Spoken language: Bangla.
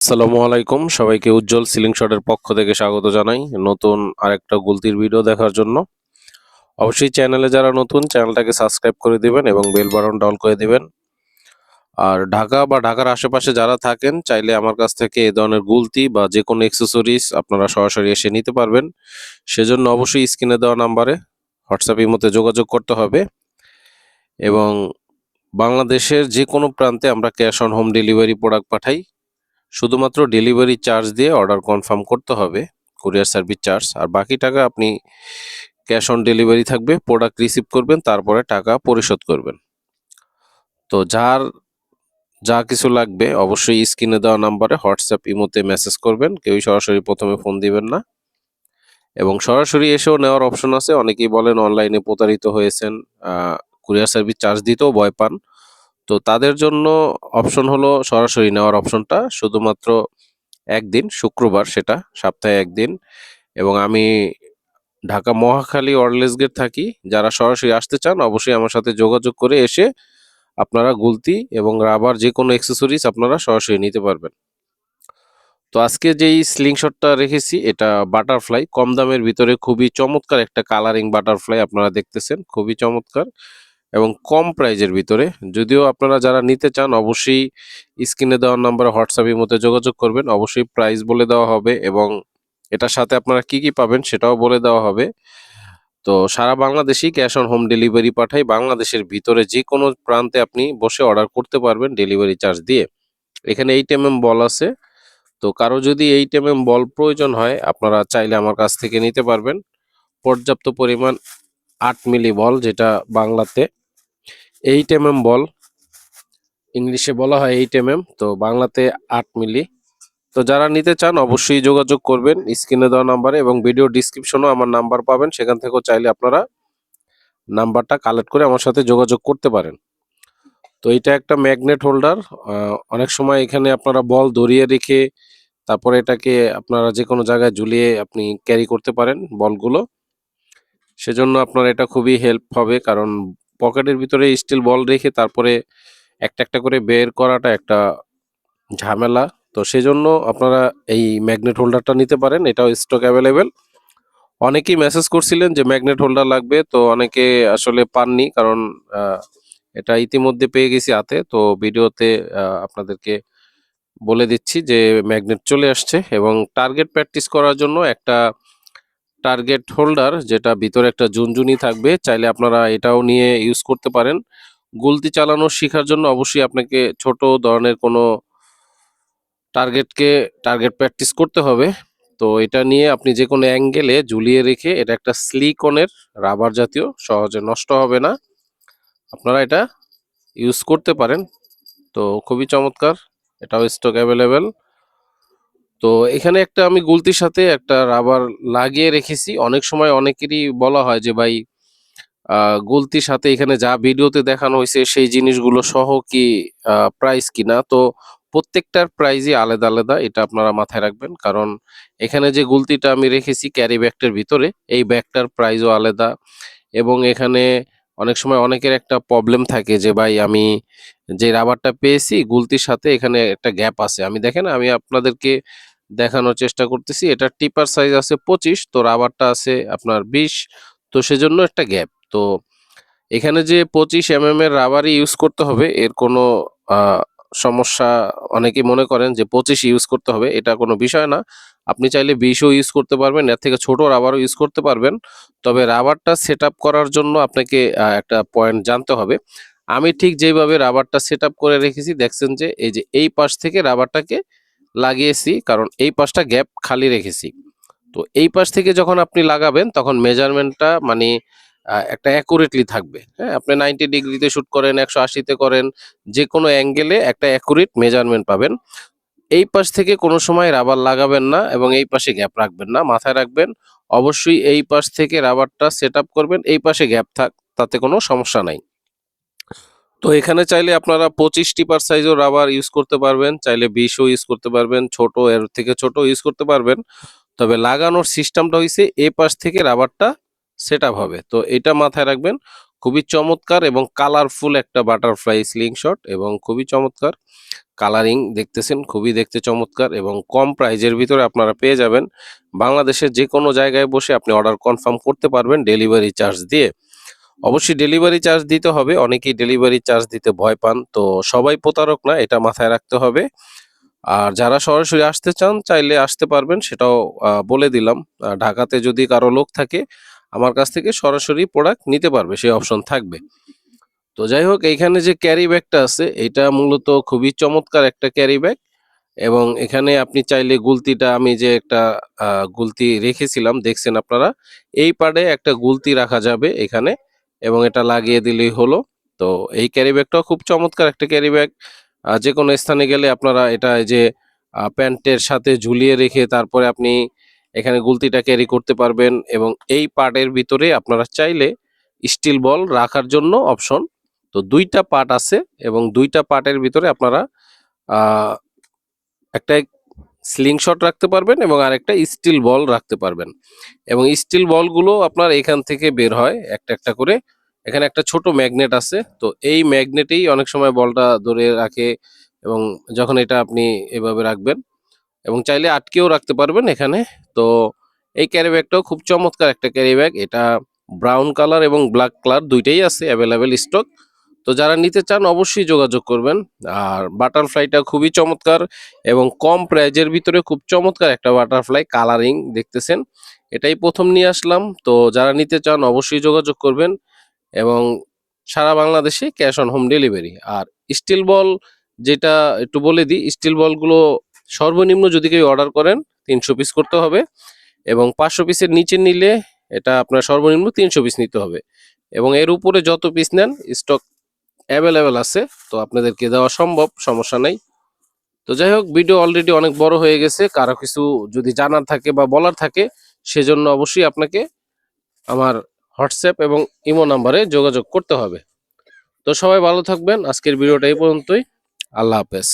আসসালামু আলাইকুম। সবাইকে উজ্জ্বল সিলিং শটের পক্ষ থেকে স্বাগত জানাই নতুন আরেকটা গুলতির ভিডিও দেখার জন্য। অবশ্যই চ্যানেলে যারা নতুন, চ্যানেলটাকে সাবস্ক্রাইব করে দিবেন এবং বেল বাটন ডল করে দিবেন। আর ঢাকা বা ঢাকার আশেপাশে যারা থাকেন, চাইলে আমার কাছ থেকে এ ধরনের গুলতি বা যে কোনো অ্যাক্সেসরিজ আপনারা সরাসরি এসে নিতে পারবেন। সেজন্য অবশ্যই স্ক্রিনে দেওয়া নাম্বারে হোয়াটসঅ্যাপ ইমোতে যোগাযোগ করতে হবে এবং বাংলাদেশের যে কোনো প্রান্তে আমরা cash on home delivery product পাঠাই। শুধুমাত্র ডেলিভারি চার্জ দিয়ে অর্ডার কনফার্ম করতে হবে, কুরিয়ার সার্ভিস চার্জ, আর বাকি টাকা আপনি ক্যাশ অন ডেলিভারি থাকবে, প্রোডাক্ট রিসিভ করবেন, তারপরে টাকা পরিশোধ করবেন। তো যার, যা কিছু লাগবে, অবশ্যই স্ক্রিনে দেওয়া নাম্বারে হোয়াটসঅ্যাপ ইমোতে মেসেজ করবেন, কেউই সরাসরি প্রথমে ফোন দিবেন না। এবং সরাসরি এসেও নেওয়ার অপশন আছে, অনেকেই বলেন অনলাইনে প্রতারিত হয়েছেন কুরিয়ার সার্ভিস চার্জ দিতেও ভয় পান। তো তাদের জন্য অপশন হলো সরাসরি নেওয়ার অপশনটা শুধুমাত্র একদিন, শুক্রবার সেটা, সপ্তাহে একদিন। এবং আমি ঢাকা মহাখালী অরলেস গেট থাকি। যারা সরাসরি আসতে চান, অবশ্যই আমার সাথে যোগাযোগ করে এসে আপনারা গুলতি এবং রাবার যে কোনো অ্যাক্সেসরিজ আপনারা সরাসরি নিতে পারবেন। তো আজকে যেই স্লিংশটটা রেখেছি, এটা বাটারফ্লাই কম দামের ভিতরে খুবই চমৎকার একটা কালারিং বাটারফ্লাই আপনারা দেখতেছেন। খুবই চমৎকার। এবং কম প্রাইজের ভিতরে। যদিও আপনারা যারা নিতে চান, অবশ্যই স্ক্রিনে দেওয়ার নাম্বারে হোয়াটসঅ্যাপের মধ্যে যোগাযোগ করবেন। অবশ্যই প্রাইস বলে দেওয়া হবে এবং এটার সাথে আপনারা কি কি পাবেন সেটাও বলে দেওয়া হবে। তো সারা বাংলাদেশেই ক্যাশ অন হোম ডেলিভারি পাঠাই বাংলাদেশের ভিতরে যে কোনো প্রান্তে আপনি বসে অর্ডার করতে পারবেন ডেলিভারি চার্জ দিয়ে। এখানে এইট এম এম বল আছে। তো কারও যদি এইট এম এম বল প্রয়োজন হয়, আপনারা চাইলে আমার কাছ থেকে নিতে পারবেন। পর্যাপ্ত পরিমাণ আট মিলি বল যেটা বাংলাতে এইট এম এম বল, ইংলিশে বলা হয় এইট এম তো বাংলাতে আট মিলি। তো যারা নিতে চান অবশ্যই যোগাযোগ করবেন, স্ক্রিনে দেওয়া নাম্বারে এবং ভিডিও ডিসক্রিপশনও আমার নাম্বার পাবেন। সেখান থেকেও চাইলে আপনারা নাম্বারটা কালেক্ট করে আমার সাথে যোগাযোগ করতে পারেন। তো এটা একটা ম্যাগনেট হোল্ডার অনেক সময় এখানে আপনারা বল ধরিয়ে রেখে তারপরে এটাকে আপনারা যে কোনো জায়গায় ঝুলিয়ে আপনি ক্যারি করতে পারেন বলগুলো। সেজন্য আপনার এটা খুবই হেল্প হবে, কারণ পকেটের ভিতরে স্টিল বল রেখে তারপরে একটা একটা করে বের করাটা একটা ঝামেলা। তো সেজন্য আপনারা এই ম্যাগনেট হোল্ডারটা নিতে পারেন, এটাও স্টক অ্যাভেলেবেল অনেকেই মেসেজ করছিলেন যে ম্যাগনেট হোল্ডার লাগবে, তো অনেকে আসলে পাননি কারণ এটা ইতিমধ্যে পেয়ে গেছি হাতে। তো ভিডিওতে আপনাদেরকে বলে দিচ্ছি যে ম্যাগনেট চলে আসছে এবং টার্গেট প্র্যাকটিস করার জন্য একটা টার্গেট হোল্ডার যেটা ভিতরে একটা জুনজুনি থাকবে, চাইলে আপনারা এটাও নিয়ে ইউজ করতে পারেন। গুলতি চালানো শেখার জন্য অবশ্যই আপনাকে ছোট ধরনের কোনো টার্গেটকে টার্গেট প্র্যাকটিস করতে হবে। তো এটা নিয়ে আপনি যে কোনো অ্যাঙ্গেলে ঝুলিয়ে রেখে, এটা একটা স্লিকনের রাবার জাতীয়, সহজে নষ্ট হবে না। আপনারা এটা ইউজ করতে পারেন। তো খুবই চমৎকার, এটাও স্টক অ্যাভেলেবেল তো এখানে একটা আমি গুলতির সাথে একটা রাবার লাগিয়ে রেখেছি। অনেক সময় অনেকেরই বলা হয় যে, ভাই গুলতির সাথে এখানে যা ভিডিওতে দেখানো হয়েছে, সেই জিনিসগুলো সহ কি প্রাইস কিনা? তো প্রত্যেকটার প্রাইজই আলাদা আলাদা। এটা আপনারা মাথায় রাখবেন। কারণ এখানে যে গুলতিটা আমি রেখেছি ক্যারি ব্যাগটার ভিতরে, এই ব্যাগটার প্রাইজও আলাদা। এবং এখানে অনেক সময় অনেকের একটা প্রবলেম থাকে যে, ভাই, আমি যে রাবারটা পেয়েছি, গুলতির সাথে এখানে একটা গ্যাপ আছে। আমি দেখেন, আমি আপনাদেরকে দেখানোর চেষ্টা করতেছি। এটা টিপার সাইজ আছে পঁচিশ, তো রাবারটা আছে আপনার বিশ, তো সেজন্য একটা গ্যাপ তো এখানে যে পঁচিশ এম এম এর রাবারই ইউজ করতে হবে, এর কোনো সমস্যা অনেকেই মনে করেন যে পঁচিশ ইউজ করতে হবে, এটা কোনো বিষয় না। আপনি চাইলে বিশও ইউজ করতে পারবেন, এর থেকে ছোট রাবারও ইউজ করতে পারবেন। তবে রাবারটা সেট করার জন্য আপনাকে একটা পয়েন্ট জানতে হবে। আমি ঠিক যেভাবে রাবারটা সেট করে রেখেছি, দেখছেন যে এই যে এই পাশ থেকে রাবারটাকে লাগিয়েছি, কারণ এই পাশটা গ্যাপ খালি রেখেছি। তো এই পাশ থেকে যখন আপনি লাগাবেন, তখন মেজারমেন্টটা মানে একটা অ্যাকুরেটলি থাকবে। হ্যাঁ আপনি নাইনটি ডিগ্রিতে শ্যুট করেন, একশো আশিতে করেন যে কোনো অ্যাঙ্গেলে একটা অ্যাকুরেট মেজারমেন্ট পাবেন। এই পাশ থেকে কোনো সময় রাবার লাগাবেন না এবং এই পাশে গ্যাপ রাখবেন না, মাথায় রাখবেন। অবশ্যই এই পাশ থেকে রাবারটা সেট করবেন, এই পাশে গ্যাপ থাক, তাতে কোনো সমস্যা নাই। তো এখানে চাইলে আপনারা পঁচিশ টিপার সাইজও রাবার ইউজ করতে পারবেন, চাইলে বিশও ইউজ করতে পারবেন ছোট এর থেকে ছোট ইউজ করতে পারবেন। তবে লাগানোর সিস্টেমটা হয়েছে এ পাশ থেকে রাবারটা সেট হবে। তো এটা মাথায় রাখবেন, খুবই চমৎকার এবং কালারফুল একটা বাটারফ্লাই স্লিং শট এবং খুবই চমৎকার। কালারিং দেখতেছেন, খুবই দেখতে চমৎকার এবং কম প্রাইজের ভিতরে আপনারা পেয়ে যাবেন। বাংলাদেশের যে কোনো জায়গায় বসে আপনি অর্ডার কনফার্ম করতে পারবেন ডেলিভারি চার্জ দিয়ে। অবশ্যই ডেলিভারি চার্জ দিতে হবে। অনেকেই ডেলিভারি চার্জ দিতে ভয় পান, তো সবাই প্রতারক না, এটা মাথায় রাখতে হবে। আর যারা সরাসরি আসতে চান, চাইলে আসতে পারবেন, সেটাও বলে দিলাম। ঢাকাতে যদি কারও লোক থাকে, আমার কাছ থেকে সরাসরি প্রোডাক্ট নিতে পারবে, সেই অপশন থাকবে। তো যাই হোক, এইখানে যে ক্যারি ব্যাগটা আছে, এটা মূলত খুবই চমৎকার একটা ক্যারি ব্যাগ এবং এখানে আপনি চাইলে গুলতিটা, আমি যে একটা গুলতি রেখেছিলাম, দেখছেন আপনারা, এই পাড়ে একটা গুলতি রাখা যাবে এখানে। এবং এটা লাগিয়ে দিলেই হলো। তো এই ক্যারি ব্যাগটাও খুব চমৎকার একটা ক্যারি ব্যাগ যে কোনো স্থানে গেলে আপনারা এটা যে প্যান্টের সাথে ঝুলিয়ে রেখে তারপরে আপনি এখানে গুলতিটা ক্যারি করতে পারবেন এবং এই পার্টের ভিতরে আপনারা চাইলে স্টিল বল রাখার জন্য অপশন তো দুইটা পার্ট আছে এবং দুইটা পার্টের ভিতরে আপনারা একটা স্লিং শট রাখতে পারবেন এবং আরেকটা স্টিল বল রাখতে পারবেন। এবং স্টিল বলগুলো আপনার এখান থেকে বের হয় একটা একটা করে। এখানে একটা ছোট ম্যাগনেট আছে, তো এই ম্যাগনেটেই অনেক সময় বলটা ধরে রাখে এবং যখন এটা আপনি এভাবে রাখবেন এবং চাইলে আটকেও রাখতে পারবেন এখানে। তো এই ক্যারি ব্যাগটাও খুব চমৎকার একটা ক্যারি ব্যাগ এটা ব্রাউন কালার এবং ব্ল্যাক কালার দুইটাই আছে অ্যাভেলেবেল স্টক তো যারা নিতে চান অবশ্যই যোগাযোগ করবেন। আর বাটারফ্লাইটা খুবই চমৎকার এবং কম প্রাইজের ভিতরে খুব চমৎকার একটা বাটারফ্লাই কালারিং দেখতেছেন। এটাই প্রথম নিয়ে আসলাম। তো যারা নিতে চান অবশ্যই যোগাযোগ করবেন এবং সারা বাংলাদেশে ক্যাশ অন হোম ডেলিভারি। আর স্টিল বল যেটা একটু বলে দিই, স্টিল বলগুলো সর্বনিম্ন যদি কেউ অর্ডার করেন তিনশো পিস করতে হবে এবং পাঁচশো পিসের নিচে নিলে এটা আপনার সর্বনিম্ন তিনশো পিস নিতে হবে। এবং এর উপরে যত পিস নেন, স্টক অ্যাভেলেবেল আছে, তো আপনাদেরকে দেওয়া সম্ভব, সমস্যা নেই। তো যাই হোক ভিডিও অলরেডি অনেক বড় হয়ে গেছে, কারও কিছু যদি জানার থাকে বা বলার থাকে, সেজন্য অবশ্যই আপনাকে আমার হোয়াটসঅ্যাপ এবং ইমো নাম্বারে যোগাযোগ করতে হবে। তো সবাই ভালো থাকবেন, আজকের ভিডিওটা এই পর্যন্তই, আল্লাহ হাফেজ।